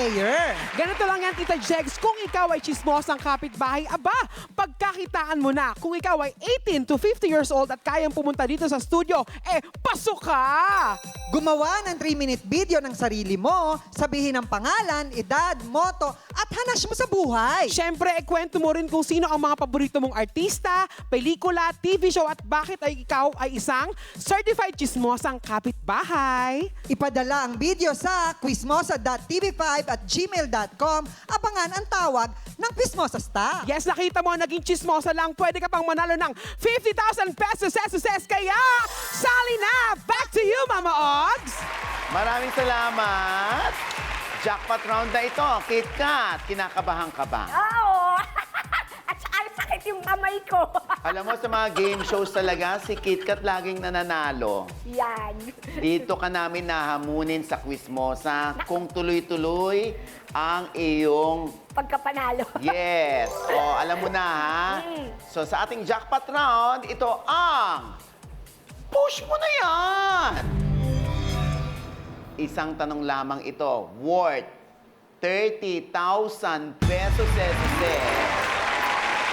player. Ganito lang yan, Tita Jegs. Kung ikaw ay chismosang kapitbahay, aba, pagkakitaan mo na. Kung ikaw ay 18 to 50 years old at kayang pumunta dito sa studio, eh, pasok ka! Gumawa ng 3-minute video ng sarili mo, sabihin ang pangalan, edad, moto, at hanas mo sa buhay. Siyempre, ikwento mo rin kung sino ang mga paborito mong artista, pelikula, TV show at bakit ay ikaw ay isang certified chismosang kapitbahay. Ipadala ang video sa quizmosa.tv5 at gmail.com. Abangan ang tawag ng Quizmosa Staff. Yes, nakita mo, naging chismosa lang. Pwede ka pang manalo ng 50,000 pesos SSS. Kaya, sali na! Back to you, Mama Ogs! Maraming salamat. Jackpot round na ito. Kit Kat, kinakabahan ka ba? Oo. At saka ang sakit yung kamay ko. Alam mo, sa mga game shows talaga, si Kit Kat laging nananalo. Yan. Dito ka namin nahamunin sa Quizmosa kung tuloy-tuloy ang iyong Pagkapanalo. yes. O, alam mo na ha? Mm. So, sa ating jackpot round, ito ang push mo na yan! Isang tanong lamang ito, worth 30,000 pesos, Sese.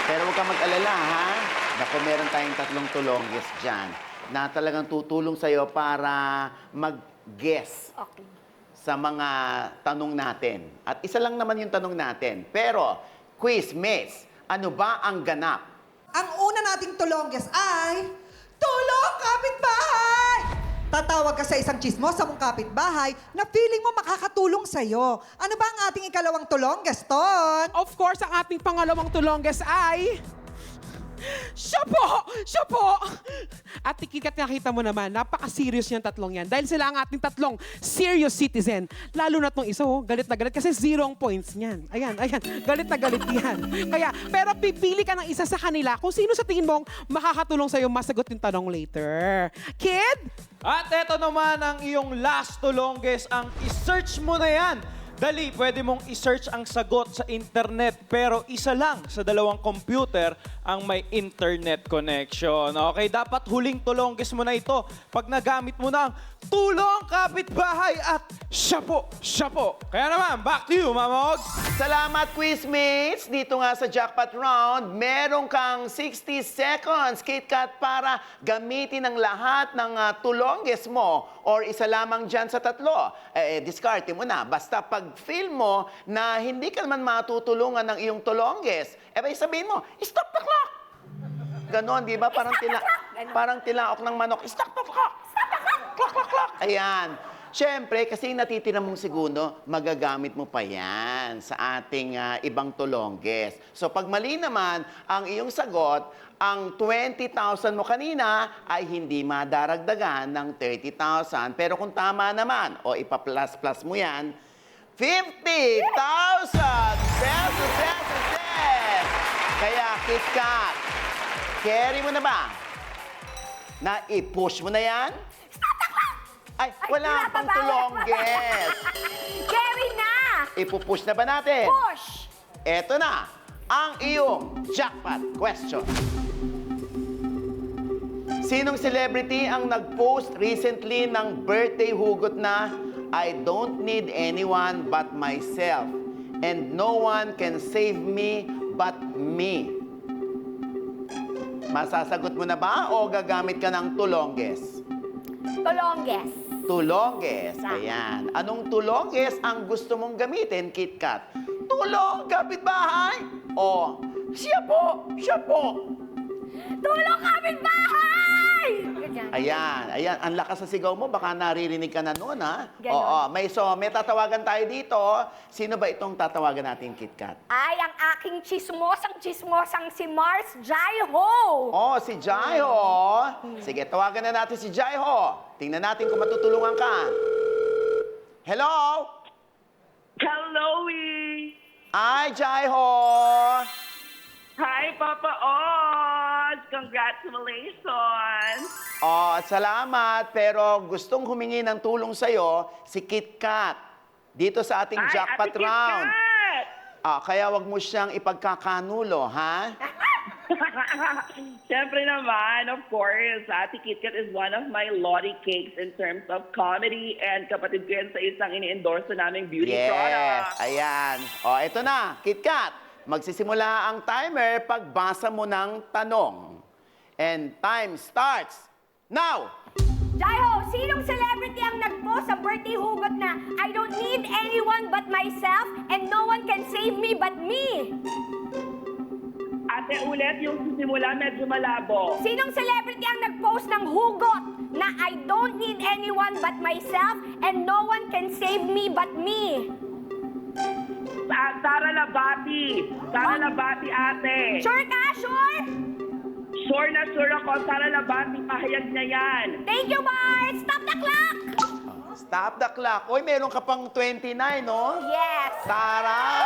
Pero huwag kang mag-alala, ha? Naku, meron tayong tatlong tulonggis dyan na talagang tutulong sa'yo para mag-guess Okay. sa mga tanong natin. At isa lang naman yung tanong natin. Pero, quiz, miss, ano ba ang ganap? Ang una nating tulongges ay, Tulong kapitbahay! Tatawag ka sa isang chismosa mong kapitbahay na feeling mo makakatulong sa'yo. Ano ba ang ating ikalawang tulongges, Ton? Of course, ang ating pangalawang tulongges ay... Siya po! Siya po! At tikikat nakita mo naman, napaka-serious yung tatlong yan. Dahil sila ang ating tatlong serious citizen. Lalo na tong isa, oh, galit na galit kasi zero ang points niyan. Ayan, ayan, galit na galit yan. Kaya, pero pipili ka ng isa sa kanila kung sino sa tingin mong makakatulong sa'yo masagot yung tanong later. Kid? At eto naman ang iyong last to longest, ang i-search mo na yan. Dali, pwede mong i-search ang sagot sa internet pero isa lang sa dalawang computer ang may internet connection. Okay, dapat huling to longest mo na ito pag nagamit mo na ang tulong kapitbahay at siya po, siya po. Kaya naman, back to you, Mama Ogs. Salamat, quizmates! Dito nga sa jackpot round, meron kang 60 seconds, KitKat, para gamitin ang lahat ng uh, tulongges mo or isa lamang dyan sa tatlo. Eh, eh, discarte mo na. Basta pag feel mo na hindi ka naman matutulungan ng iyong tulongges, eh, bay sabihin mo, stop the clock! Ganon, di ba? Parang, tila, parang tilaok ng manok, stop the clock! Clock, clock, clock! Ayan. Siyempre, kasi yung natitira mong segundo, magagamit mo pa yan sa ating ah, ibang tulongges. So pag mali naman ang iyong sagot, ang 20,000 mo kanina ay hindi madaragdagan ng 30,000. Pero kung tama naman, o ipa-plus-plus mo yan, 50,000 pesos, pesos! Kaya, KitKat, carry mo na ba? Na i-push mo na yan? Ay, wala wala pa pang ba? tulongges. Carry na! Ipupush na ba natin? Push! Eto na, ang iyong jackpot question. Sinong celebrity ang nag-post recently ng birthday hugot na I don't need anyone but myself and no one can save me but me? Masasagot mo na ba o gagamit ka ng tulongges? Tulongges. Tulongges. Ayan. Anong tulongges ang gusto mong gamitin, KitKat? Tulong, kapitbahay? O, siya po, siya po. Tulong kapitbahay! Ayan, ayan. Ang lakas sa sigaw mo, baka naririnig ka na noon, ha? Ganon. Oo, may so, may tatawagan tayo dito. Sino ba itong tatawagan natin, KitKat? Ay, ang aking chismosang chismosang si Mars Jaiho. Oh, si Jaiho. Sige, tawagan na natin si Jaiho. Tingnan natin kung matutulungan ka. Hello? Hello, E. Ay, Jaiho. Hi, Papa Oz. Congratulations. Oh, salamat. Pero gustong humingi ng tulong sa'yo si Kit Kat. Dito sa ating Ay, jackpot Ate round. Ah, kaya wag mo siyang ipagkakanulo, ha? Siyempre naman, of course, Ate KitKat is one of my lottie cakes in terms of comedy and kapatid ko yan sa isang ini-endorse naming beauty Yes, product. ayan. O, ito na, KitKat. Magsisimula ang timer pagbasa mo ng tanong. And time starts now! Jaiho, sinong celebrity ang nag-post sa birthday hugot na I don't need anyone but myself and no one can save me but me? Ate, ulit yung simula medyo malabo. Sinong celebrity ang nag-post ng hugot na I don't need anyone but myself and no one can save me but me? Sa Sara Labati. Sara Labati, ate. Sure ka? Sure? Sure na sure ako, Sara Labati, pahayag na yan. Thank you, Mars! Stop the clock! Stop the clock. Uy, meron ka pang 29, no? Yes! Taray!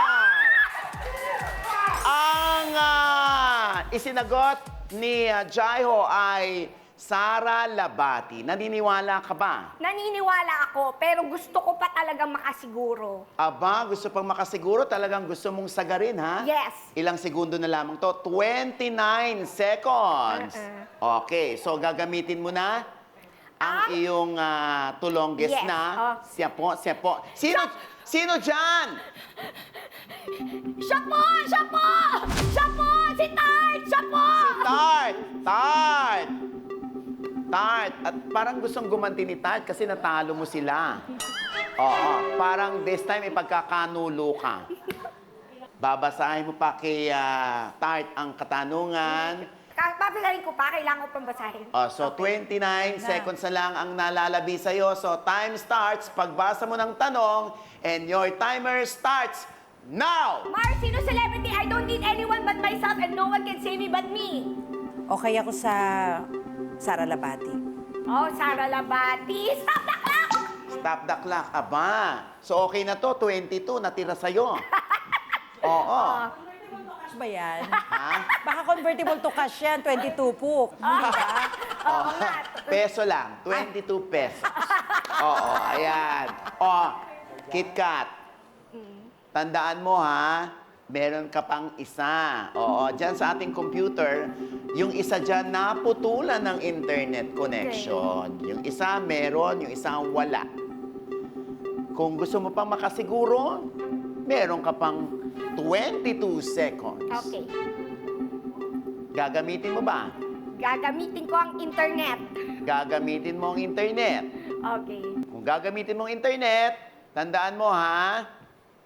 Ang ah, isinagot ni uh, Jaiho ay Sara Labati. Naniniwala ka ba? Naniniwala ako, pero gusto ko pa talagang makasiguro. Aba, gusto pang makasiguro, talagang gusto mong sagarin, ha? Yes. Ilang segundo na lamang to? 29 seconds. Uh-uh. Okay, so gagamitin mo na ang Ang- iyong ah, tulongges Yes, na. oh. Siya po, siya po. Sino, sino dyan? Siya po! Siya po! Siya po! Si Tart! Siya po! Tart! Tart! Tart! At parang gustong gumanti ni Tart kasi natalo mo sila. Oo, parang this time ipagkakanulo ka. Babasahin mo pa kay ah, Tart ang katanungan. Ka- Papasahin ko pa, kailangan ko pang basahin. Oh, so 29 seconds na lang ang nalalabi sa'yo. So time starts, pagbasa mo ng tanong, and your timer starts now! Mars, sino celebrity? I don't need anyone but myself and no one can save me but me. Okay ako sa Sara Labati. Oh, Sara Labati. Stop the clock! Stop the clock. Aba, so okay na to, 22, natira sa'yo. Oo. Ano ba yan? Ha? Baka convertible to cash yan, 22 po. Hindi ba? Oo nga. Peso lang, 22 pesos. Oo, ayan. O, KitKat. Tandaan mo ha, meron ka pang isa. Oo, dyan sa ating computer, yung isa dyan naputulan ng internet connection. Yung isa meron, yung isa wala. Kung gusto mo pang makasiguro, meron ka pang 22 seconds. Okay. Gagamitin mo ba? Gagamitin ko ang internet. Gagamitin mo ang internet. Okay. Kung gagamitin mo ang internet, tandaan mo ha,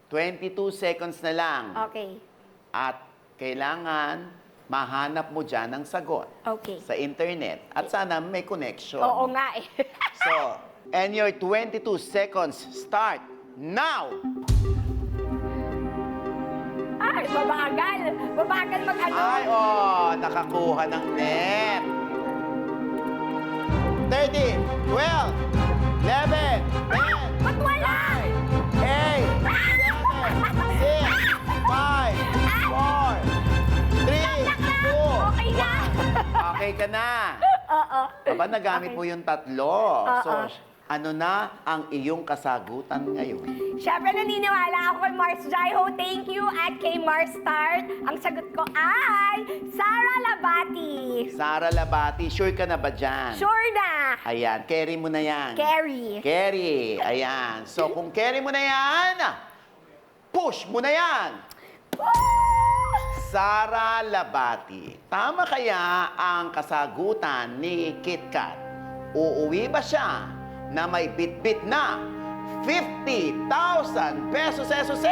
22 seconds na lang. Okay. At kailangan mahanap mo dyan ang sagot Okay. sa internet. At sana may connection. Oo nga eh. So, and your 22 seconds start now! Ay, babagal. Babagal mag-ano. Ay, oh, nakakuha ng net. 13, 12, ka na. Oo. Aba, nagamit Okay. mo yung tatlo. So, Oo. ano na ang iyong kasagutan ngayon? Siyempre, naniniwala ako kay Mars Jaiho. Thank you. At kay Mars Start, ang sagot ko ay Sara Labati. Sara Labati, sure ka na ba dyan? Sure na. Ayan, carry mo na yan. Carry. Carry. Ayan. So, kung carry mo na yan, push mo na yan. Sara Labati. Tama kaya ang kasagutan ni KitKat? Uuwi ba siya na may bitbit na 50,000 pesos esos